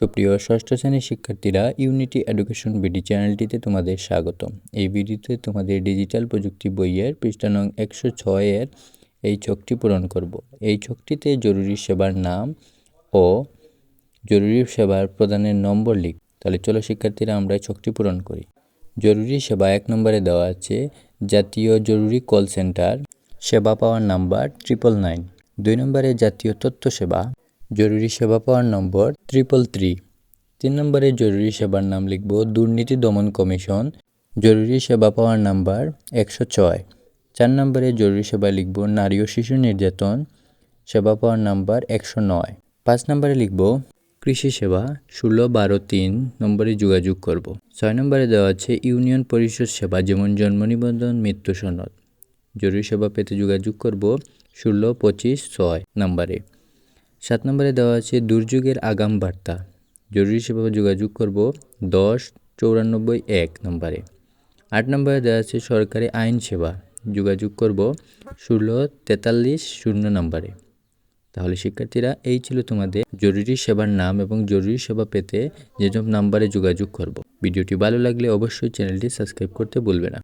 সুপ্রিয় ষষ্ঠ শ্রেণির শিক্ষার্থীরা ইউনিটি এডুকেশন বিডি চ্যানেলটিতে তোমাদের স্বাগত এই ভিডিওতে তোমাদের ডিজিটাল প্রযুক্তি বইয়ের পৃষ্ঠা নং একশো ছয়ের এই ছকটি পূরণ করব। এই ছকটিতে জরুরি সেবার নাম ও জরুরি সেবার প্রদানের নম্বর লিখ। তাহলে চলো শিক্ষার্থীরা আমরা এই পূরণ করি। জরুরি সেবা এক নম্বরে দেওয়া আছে জাতীয় জরুরি কল সেন্টার, সেবা পাওয়ার নাম্বার ট্রিপল নাইন দুই নম্বরে জাতীয় তথ্য সেবা জরুরি সেবা পাওয়ার নম্বর ট্রিপল থ্রি তিন নম্বরে জরুরি সেবার নাম লিখব দুর্নীতি দমন কমিশন। জরুরি সেবা পাওয়ার নাম্বার একশো ছয়। চার নম্বরে জরুরি সেবা লিখব নারী ও শিশু নির্যাতন। সেবা পাওয়ার নাম্বার একশো নয়। পাঁচ নম্বরে লিখব কৃষি সেবা, ষোলো, বারো, তিন নম্বরে যোগাযোগ করব। ছয় নম্বরে দেওয়া আছে ইউনিয়ন পরিষদ সেবা, যেমন জন্ম নিবন্ধন, মৃত্যু সনদ। জরুরি সেবা পেতে যোগাযোগ করব ষোলো, পঁচিশ, ছয় নম্বরে। সাত নম্বরে দেওয়া আছে, দুর্যোগের আগাম বার্তা। জরুরি সেবা যোগাযোগ করব দশ চৌরানব্বই এক নম্বরে। আট নম্বরে দেওয়া আছে, সরকারি আইন সেবা। যোগাযোগ করব ষোলো তেতাল্লিশ শূন্য নম্বরে। তাহলে শিক্ষার্থীরা, এই ছিল তোমাদের জরুরি সেবার নাম এবং জরুরি সেবা পেতে যেসব নাম্বারে যোগাযোগ করব। ভিডিওটি ভালো লাগলে অবশ্যই চ্যানেলটি সাবস্ক্রাইব করতে ভুলবে না।